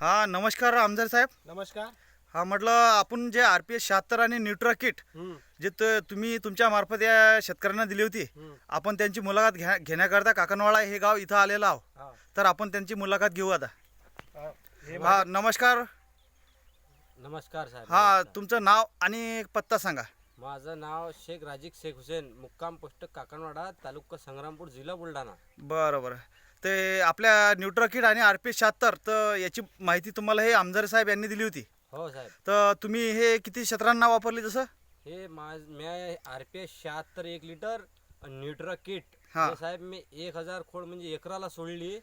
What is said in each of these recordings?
हा नमस्कार आमदार साहेब. नमस्कार. हा म्हटलं आपण जे आर पी एस शहात्तर आणि न्यूट्रा किट जे त- तुम्ही तुमच्या मार्फत या शेतकऱ्यांना दिली होती आपण त्यांची मुलाखत घ्या घेण्याकरता काकणवाडा हे गाव इथं आलेलं आहो. हा. तर आपण त्यांची मुलाखत घेऊ आता. हा, हे हा नमस्कार. नमस्कार साहेब. हा नमस्कार. तुमचं नाव आणि पत्ता सांगा. माझं नाव शेख राजिक शेख हुसेन मुक्काम पोस्ट काकणवाडा तालुका संग्रामपूर जिल्हा बुलढाणा. बरं बरं. ते आपल्या न्यूट्रा किट आणि आर पी एस शहात्तर तर याची माहिती तुम्हाला हे आमदार साहेब यांनी दिली होती. हो साहेब. तर तुम्ही हे किती क्षेत्रांना वापरली तसं? हे माझ मी आर पी एस शहात्तर एक लिटर न्यूट्रा किट. हा. हे साहेब मी एक हजार खोड म्हणजे एकराला सोडली.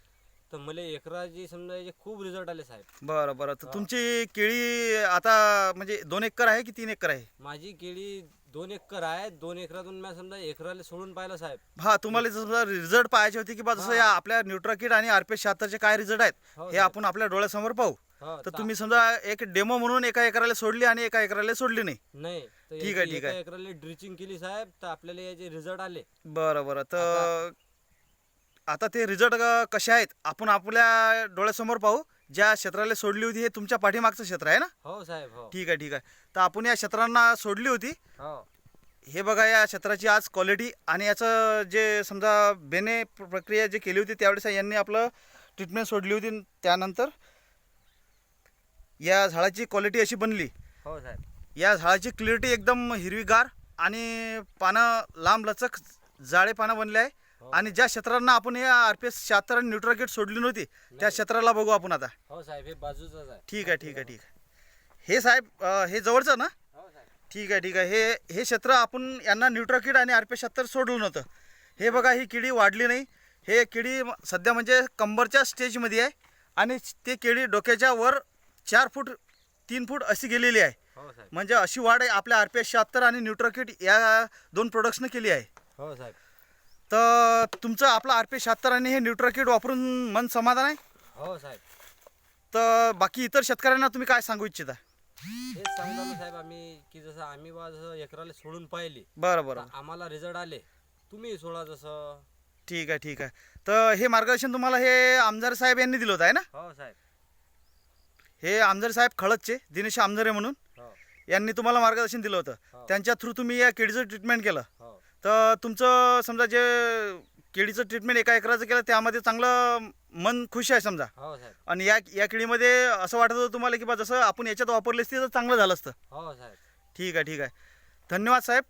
तर मला एकराची समजा याचे खूप रिझल्ट आले साहेब. बरं बरं. तर तुमची केळी आता म्हणजे दोन एकर आहे की तीन एकर आहे? माझी केळी दोन एकर आहे. दोन एकरातून मी समजा एकराला सोडून पाहिलं साहेब. हा तुम्हाला समजा रिझल्ट पाहायचे होते की बा जसं या आपल्या न्यूट्रा किट आणि आर पी शहात्तरचे काय रिझल्ट आहेत हो, हे साहेब. आपण आपल्या डोळ्यासमोर पाहू. हो तर ता- तुम्ही समजा एक डेमो म्हणून एका एकराला सोडली आणि एका एकराला सोडली नाही. नाही तर ठीक आहे, याची ठीक एका आहे. एकराला ड्रिचिंग केली साहेब तर आपल्याला याचे रिझल्ट आले. बरं बरं. तर आता ते रिझल्ट कसे आहेत? आपण आपल्या डोळ्यासमोर पाहू. ज्या क्षेत्राला सोडली होती हे तुमच्या पाठीमागचं क्षेत्र आहे ना? हो साहेब हो. ठीक आहे ठीक आहे. तर आपण या क्षेत्रांना सोडली होती. हो. हे बघा या क्षेत्राची आज क्वालिटी आणि याचं जे समजा बेने प्र- प्रक्रिया जे केली होती त्यावेळेस यांनी आपलं ट्रीटमेंट सोडली होती. त्यानंतर या झाडाची क्वालिटी अशी बनली. हो साहेब. या झाडाची क्लिअरिटी एकदम हिरवीगार आणि पानं लांब लचक जाळे पानं बनले आहे. आणि ज्या क्षेत्रांना आपण या आर पी एस शहात्तर आणि न्यूट्राकिट सोडली नव्हती त्या. क्षेत्राला बघू आपण आता. हो साहेब हे बाजूचाच आहे. ठीक आहे ठीक आहे ठीक आहे. हे साहेब अं, हे जवळचं ना? हो साहेब. ठीक आहे ठीक आहे. हे हे क्षेत्र आपण यांना न्यूट्राकिड आणि आर पी शहात्तर सोडलं नव्हतं. हे बघा ही किडी वाढली नाही. हे किडी म- सध्या म्हणजे कंबरच्या स्टेजमध्ये आहे आणि ते केळी डोक्याच्या वर चार फूट तीन फूट अशी गेलेली आहे. हो साहेब. म्हणजे अशी वाढ आहे आपल्या आर पी एस शहात्तर आणि न्यूट्राकिट या दोन प्रोडक्ट्सनं केली आहे. हो साहेब. तर तुमचं आपलं आर पी शहात्तर आणि हे न्यूट्राकिट वापरून मन समाधान आहे? हो साहेब. तर बाकी इतर शेतकऱ्यांना तुम्ही काय सांगू इच्छिता? हेच सांगतो ना साहेब आम्ही की जसं आम्ही बा जसं एकराला सोडून पाहिली बरं बरं. आम्हाला रिझल्ट आले. तुम्ही सोडा जसं. ठीक आहे ठीक आहे. तर हे मार्गदर्शन तुम्हाला हे आमदार साहेब यांनी दिलं होतं आहे ना? हो साहेब. हे आमदार साहेब खळदचे दिनेश आमदारे म्हणून. हो. यांनी तुम्हाला मार्गदर्शन दिलं होतं. हो. त्यांच्या थ्रू तुम्ही या केळीचं ट्रीटमेंट केलं. हो. तर तुमचं समजा जे केळीचं ट्रीटमेंट एका एकराचं केलं त्यामध्ये चांगलं मन खुश आहे समजा. हो साहेब. आणि या या केळीमध्ये असं वाटत होतं तुम्हाला की बा जसं आपण याच्यात वापरली असती तर चांगलं झालं असतं. हो साहेब. ठीक आहे ठीक आहे. धन्यवाद साहेब.